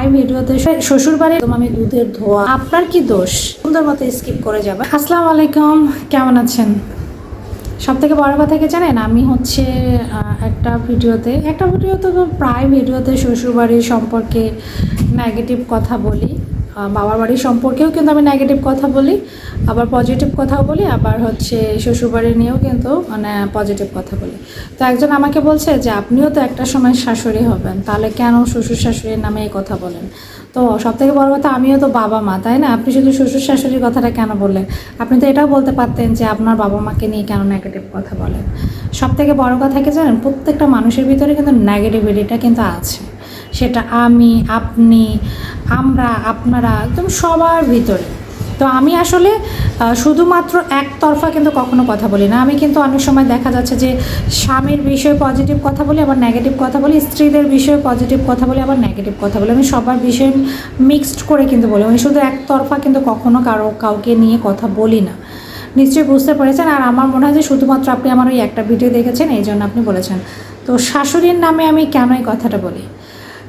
প্রায় ভিডিওতে শ্বশুর বাড়ির আমি দুধের ধোয়া। আপনার কি দোষ? সুন্দর মতো স্কিপ করে যাবে। আসসালামু আলাইকুম কেমন আছেন? সব থেকে বড় কথা কি জানেন? আমি হচ্ছে একটা ভিডিওতে একটা ভিডিওতে প্রায় ভিডিওতে শ্বশুরবাড়ির সম্পর্কে নেগেটিভ কথা বলি। বাবার বাড়ির সম্পর্কেও কিন্তু আমি নেগেটিভ কথা বলি, আবার পজিটিভ কথাও বলি, আবার হচ্ছে শ্বশুরবাড়ি নিয়েও কিন্তু মানে পজিটিভ কথা বলি। তো একজন আমাকে বলছে যে, আপনিও তো একটা সময় শাশুড়ি হবেন, তাহলে কেন শ্বশুর শাশুড়ির নামে এই কথা বলেন? তো সব থেকে বড় কথা, আমিও তো বাবা মা, তাই না? আপনি শুধু শ্বশুর শাশুড়ির কথাটা কেন বললেন? আপনি তো এটাও বলতে পারতেন যে, আপনার বাবা মাকে নিয়ে কেন নেগেটিভ কথা বলেন? সব থেকে বড় কথা কি জানেন? প্রত্যেকটা মানুষের ভিতরে কিন্তু নেগেটিভিটিটা কিন্তু আছে। সেটা আমি, আপনি, আমরা, আপনারা, একদম সবার ভিতরে। তো আমি আসলে শুধুমাত্র একতরফা কিন্তু কখনো কথা বলি না। আমি কিন্তু অনেক সময় দেখা যাচ্ছে যে, স্বামীর বিষয়ে পজিটিভ কথা বলি, আবার নেগেটিভ কথা বলি, স্ত্রীদের বিষয়ে পজিটিভ কথা বলি, আবার নেগেটিভ কথা বলি। আমি সবার বিষয়ে মিক্সড করে কিন্তু বলি। আমি শুধু একতরফা কিন্তু কখনো কারও, কাউকে নিয়ে কথা বলি না। নিশ্চয়ই বুঝতে পেরেছেন। আর আমার মনে হয় যে, শুধুমাত্র আপনি আমার ওই একটা ভিডিও দেখেছেন, এই জন্য আপনি বলেছেন। তো শাশুড়ির নামে আমি কেন এই কথাটা বলি?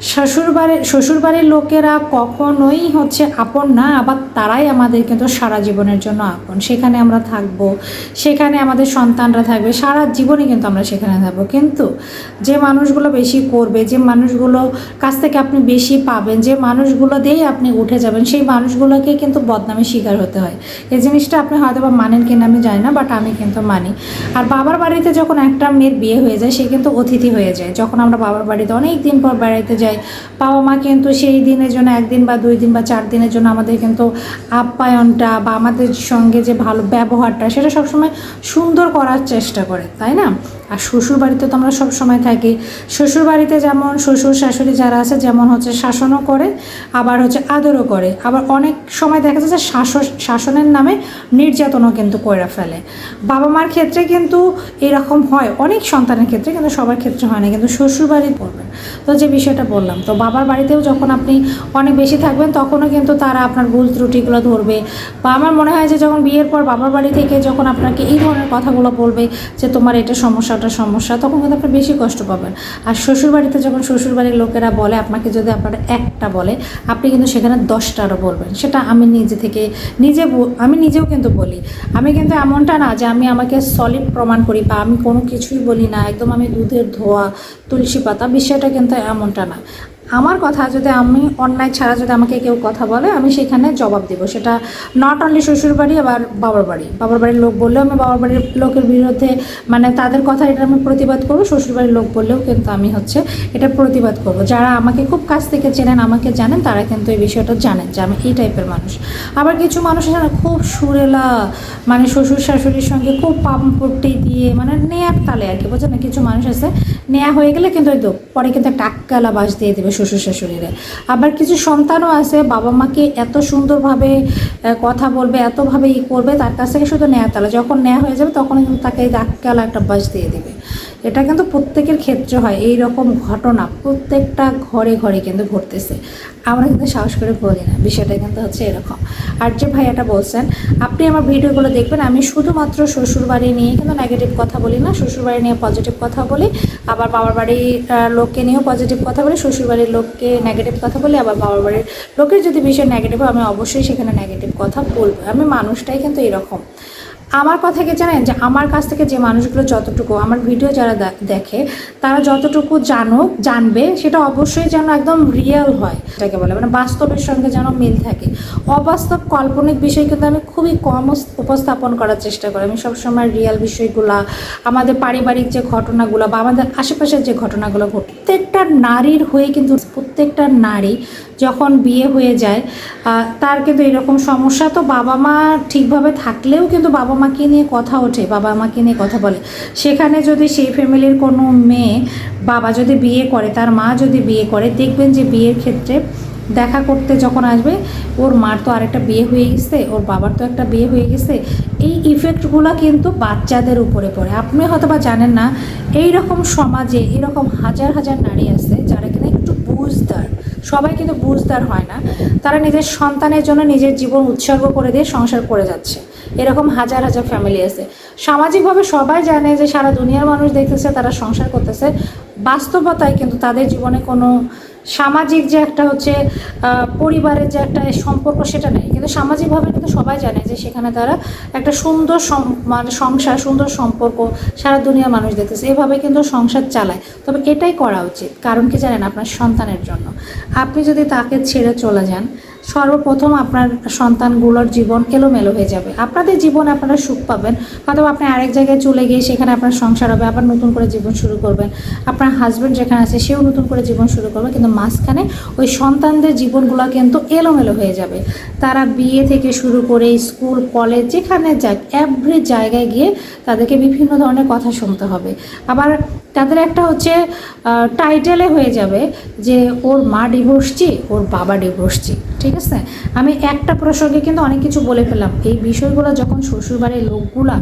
শ্বশুরবাড়ির শ্বশুরবাড়ির লোকেরা কখনোই হচ্ছে আপন না, আবার তারাই আমাদের কিন্তু সারা জীবনের জন্য আপন। সেখানে আমরা থাকব, সেখানে আমাদের সন্তানরা থাকবে, সারা জীবনই কিন্তু আমরা সেখানে থাকব। কিন্তু যে মানুষগুলো বেশি করবে, যে মানুষগুলো কাছ থেকে আপনি বেশি পাবেন, যে মানুষগুলো দিয়েই আপনি উঠে যাবেন, সেই মানুষগুলোকে কিন্তু বদনামের শিকার হতে হয়। এই জিনিসটা আপনি হয়তো বা মানেন কিনা আমি জানি না, বাট আমি কিন্তু মানি। আর বাবার বাড়িতে যখন একটা মেয়ের বিয়ে হয়ে যায়, সে কিন্তু অতিথি হয়ে যায়। যখন আমরা বাবার বাড়িতে অনেক দিন পর বেড়াইতে যাই বাবা মা কিন্তু সেই দিনের জন্য একদিন বা দুই দিন বা চার দিনের জন্য আমাদের কিন্তু আপ্যায়নটা বা আমাদের সঙ্গে যে ভালো ব্যবহারটা সেটা সবসময় সুন্দর করার চেষ্টা করে, তাই না? আর শ্বশুর বাড়িতে তো আমরা সব সময় থাকি। শ্বশুর বাড়িতে যেমন শ্বশুর শাশুড়ি যারা আছে, যেমন হচ্ছে শাসনও করে, আবার হচ্ছে আদরও করে। আবার অনেক সময় দেখা যাচ্ছে শাসন, শাসনের নামে নির্যাতনও কিন্তু করে ফেলে। বাবা মার ক্ষেত্রে কিন্তু এরকম হয়, অনেক সন্তানের ক্ষেত্রে কিন্তু সবার ক্ষেত্রে হয় না, কিন্তু শ্বশুর বাড়ি পড়বেন তো যে বিষয়টা বললাম, তো বাবার বাড়িতেও যখন আপনি অনেক বেশি থাকবেন, তখনও কিন্তু তারা আপনার ভুল ত্রুটিগুলো ধরবে। বা আমার মনে হয় যে যখন বিয়ের পর বাবার বাড়ি থেকে যখন আপনাকে এই ধরনের কথাগুলো বলবে যে তোমার এটা সমস্যা ওটা সমস্যা, তখন কিন্তু আপনি বেশি কষ্ট পাবেন। আর শ্বশুরবাড়িতে যখন শ্বশুরবাড়ির লোকেরা বলে, আপনাকে যদি আপনার একটা বলে, আপনি কিন্তু সেখানে দশটা আরও বলবেন। সেটা আমি নিজে থেকে, নিজে আমি নিজেও কিন্তু বলি। আমি কিন্তু এমনটা না যে আমি আমাকে সলিড প্রমাণ করি বা আমি কোনো কিছুই বলি না। একদম আমি দুধের ধোয়া, তুলসী পাতা, বিষয়টা কিন্তু এমনটা না। আমার কথা যদি আমি অন্যায় ছাড়া যদি আমাকে কেউ কথা বলে, আমি সেখানে জবাব দেবো। সেটা নট অনলি শ্বশুর বাড়ি, আবার বাবার বাড়ি। বাবার বাড়ির লোক বললেও আমি বাবার বাড়ির লোকের বিরুদ্ধে মানে তাদের কথা এটা আমি প্রতিবাদ করব, শ্বশুর বাড়ির লোক বললেও কিন্তু আমি হচ্ছে এটা প্রতিবাদ করব। যারা আমাকে খুব কাছ থেকে চেনেন, আমাকে জানেন, তারা কিন্তু এই বিষয়টা জানেন যে আমি এই টাইপের মানুষ। আবার কিছু মানুষ আছে খুব সুরেলা মানে শ্বশুর শাশুড়ির সঙ্গে খুব পাম্পটি দিয়ে মানে নেয়ার তালে আর কি বোঝেন না কিছু মানুষ আছে, নেয়া হয়ে গেলে কিন্তু পরে কিন্তু একটা আক্কালা বাস দিয়ে দেবে শ্বশুর শাশুড়িরা। আবার কিছু সন্তানও আছে, বাবা মাকে এত সুন্দরভাবে কথা বলবে, এতভাবে ই করবে, তার কাছ থেকে শুধু নেয়া তালা। যখন নেয়া হয়ে যাবে তখন কিন্তু তাকে আক্কালা একটা বাস দিয়ে দেবে। এটা কিন্তু প্রত্যেকের ক্ষেত্রে হয় এই রকম ঘটনা প্রত্যেকটা ঘরে ঘরে কিন্তু ঘটতেছে। আমরা কিন্তু সাহস করে বলি না, বিষয়টা কিন্তু হচ্ছে এরকম। আর যে ভাইয়াটা বলছেন, আপনি আমার ভিডিওগুলো দেখবেন, আমি শুধুমাত্র শ্বশুরবাড়ি নিয়ে কিন্তু নেগেটিভ কথা বলি না, শ্বশুরবাড়ি নিয়ে পজিটিভ কথা বলি, আবার বাবার বাড়ির লোককে নিয়েও পজিটিভ কথা বলি, শ্বশুরবাড়ির লোককে নেগেটিভ কথা বলি, আবার বাবার বাড়ির লোকের যদি বিষয় নেগেটিভ হয়, আমি অবশ্যই সেখানে নেগেটিভ কথা বলব। আমি মানুষটাই কিন্তু এরকম। আমার কথা কি জানেন? যে আমার কাছ থেকে যে মানুষগুলো যতটুকু আমার ভিডিও যারা দেখে, তারা যতটুকু জানুক, জানবে, সেটা অবশ্যই যেন একদম রিয়েল হয়। এটাকে বলে মানে বাস্তবের সঙ্গে যেন মিল থাকে। অবাস্তব কাল্পনিক বিষয় কিন্তু আমি খুবই কম উপস্থাপন করার চেষ্টা করি। আমি সবসময় রিয়েল বিষয়গুলা, আমাদের পারিবারিক যে ঘটনাগুলো বা আমাদের আশেপাশের যে ঘটনাগুলো ঘটে প্রত্যেকটা নারীর হয়ে কিন্তু, প্রত্যেকটা নারী যখন বিয়ে হয়ে যায় তার কিন্তু এরকম সমস্যা তো বাবা মা ঠিকভাবে থাকলেও কিন্তু বাবা মাকে নিয়ে কথা ওঠে, বাবা মাকে নিয়ে কথা বলে। সেখানে যদি সেই ফ্যামিলির কোনো মেয়ে বাবা যদি বিয়ে করে, তার মা যদি বিয়ে করে, দেখবেন যে বিয়ের ক্ষেত্রে দেখা করতে যখন আসবে, ওর মার তো আরেকটা বিয়ে হয়ে গেছে, ওর বাবার তো একটা বিয়ে হয়ে গেছে। এই ইফেক্টগুলো কিন্তু বাচ্চাদের উপরে পড়ে। আপনি হয়তো বা জানেন না এই রকম সমাজে এরকম হাজার হাজার নারী আছে যারা কিনা একটু বুঝদার। সবাই কিন্তু বুঝদার হয় না। তারা নিজের সন্তানের জন্য নিজের জীবন উৎসর্গ করে দিয়ে সংসার করে যাচ্ছে। এরকম হাজার হাজার ফ্যামিলি আছে। সামাজিকভাবে সবাই জানে যে সারা দুনিয়ার মানুষ দেখতেছে, তারা সংসার করতেছে। বাস্তবতায় কিন্তু তাদের জীবনে কোনো সামাজিক যে একটা হচ্ছে পরিবারের যে একটা সম্পর্ক সেটা নেই। কিন্তু সামাজিকভাবে কিন্তু সবাই জানে যে সেখানে তারা একটা সুন্দর মানে সংসার, সুন্দর সম্পর্ক সারা দুনিয়ার মানুষ দেখতেছে। এভাবে কিন্তু সংসার চালায়। তবে এটাই করা উচিত। কারণ কি জানেন আপনার সন্তানের জন্য। আপনি যদি তাকে ছেড়ে চলে যান সর্বপ্রথম আপনার সন্তানগুলোর জীবন এলোমেলো হয়ে যাবে। আপনাদের জীবন আপনারা সুখ পাবেন। অথবা আপনি আরেক জায়গায় চলে গিয়ে সেখানে আপনার সংসার হবে, আবার নতুন করে জীবন শুরু করবেন। আপনার হাজব্যান্ড যেখানে আছে, সেও নতুন করে জীবন শুরু করবে। কিন্তু মাঝখানে ওই সন্তানদের জীবনগুলো কিন্তু এলোমেলো হয়ে যাবে। তারা বিয়ে থেকে শুরু করে স্কুল, কলেজ, যেখানে যাক এভরি জায়গায় গিয়ে তাদেরকে বিভিন্ন ধরনের কথা শুনতে হবে। আবার তাদের একটা হচ্ছে টাইটেলে হয়ে যাবে যে, ওর মা ডিভোর্সছি ওর বাবা ডিভোর্সছি ঠিক আছে? আমি একটা প্রসঙ্গে কিন্তু অনেক কিছু বলে ফেললাম। এই বিষয়গুলো যখন শ্বশুরবাড়ির লোকগুলা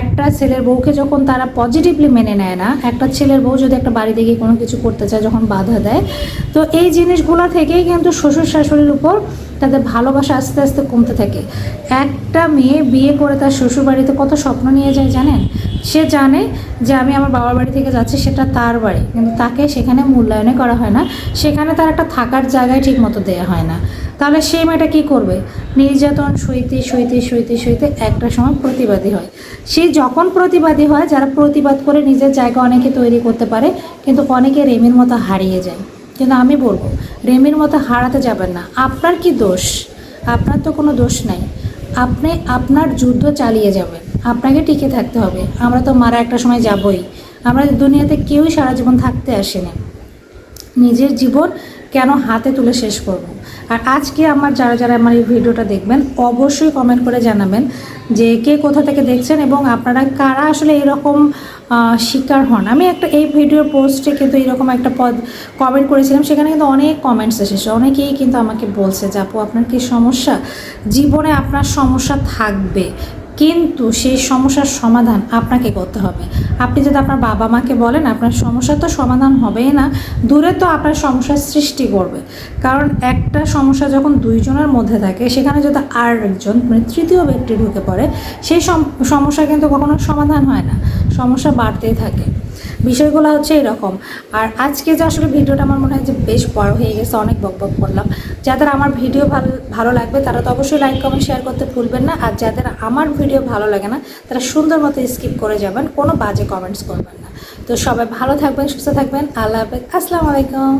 একটা ছেলের বউকে যখন তারা পজিটিভলি মেনে নেয় না, একটা ছেলের বউ যদি একটা বাড়িতে গিয়ে কোনো কিছু করতে চায়, যখন বাধা দেয়, তো এই জিনিসগুলো থেকেই কিন্তু শ্বশুর শাশুড়ির উপর তাদের ভালোবাসা আস্তে আস্তে কমতে থাকে। একটা মেয়ে বিয়ে করে তার শ্বশুর বাড়িতে কত স্বপ্ন নিয়ে যায় জানেন? সে জানে যে আমি আমার বাবার বাড়ি থেকে যাচ্ছি, সেটা তার বাড়ি। কিন্তু তাকে সেখানে মূল্যায়নে করা হয় না। সেখানে তার একটা থাকার জায়গায় ঠিক মতো দেওয়া হয় না। তাহলে সেই মেয়েটা কী করবে? নির্যাতন, সইতে সইতে সইতে সইতে একটা সময় প্রতিবাদী হয়। সে যখন প্রতিবাদী হয়, যারা প্রতিবাদ করে নিজের জায়গা অনেকে তৈরি করতে পারে, কিন্তু অনেকে রেমির মতো হারিয়ে যায়। কিন্তু আমি বলব, রেমির মতো হারাতে যাবেন না। আপনার কি দোষ? আপনার তো কোনো দোষ নাই। আপনি, আপনার যুদ্ধ চালিয়ে যাবেন। আপনাকে টিকে থাকতে হবে। আমরা তো মারা একটা সময় যাবই। আমরা দুনিয়াতে কেউই সারা জীবন থাকতে আসেনি। নিজের জীবন কেন হাতে তুলে শেষ করব। আর আজকে আমার যারা যারা আমার এই ভিডিওটা দেখবেন, অবশ্যই কমেন্ট করে জানাবেন যে কে কোথা থেকে দেখছেন এবং আপনারা কারা আসলে এরকম শিকার হন। আমি একটা এই ভিডিওর পোস্টে কিন্তু এরকম একটা পদ কমেন্ট করেছিলাম, সেখানে কিন্তু অনেক কমেন্টস এসেছে। অনেকেই কিন্তু আমাকে বলছে, যে আপু, আপনার কি সমস্যা? জীবনে আপনার সমস্যা থাকবে। কিন্তু সেই সমস্যার সমাধান আপনাকে করতে হবে। আপনি যদি আপনার বাবা মাকে বলেন, আপনার সমস্যা তো সমাধান হবেই না, দূরে তো আপনার সমস্যার সৃষ্টি করবে। কারণ একটা সমস্যা যখন দুইজনের মধ্যে থাকে, সেখানে যদি আর একজন মানে তৃতীয় ব্যক্তি ঢুকে পড়ে, সেই সম- সমস্যা কিন্তু কখনো সমাধান হয় না। সমস্যা বাড়তেই থাকে। বিষয়গুলো হচ্ছে এরকম। আর আজকে যে আসলে ভিডিওটা আমার মনে হয় যে বেশ বড় হয়ে গেছে, অনেক বক বক করলাম। যাদের আমার ভিডিও ভালো ভালো লাগবে তারা তো অবশ্যই লাইক, কমেন্ট, শেয়ার করতে ভুলবেন না। আর যাদের আমার ভিডিও ভালো লাগে না, তারা সুন্দর মতো স্কিপ করে যাবেন, কোনো বাজে কমেন্টস করবেন না। তো সবাই ভালো থাকবেন, সুস্থ থাকবেন। আল্লাহ হাফেজ। আসসালামু আলাইকুম।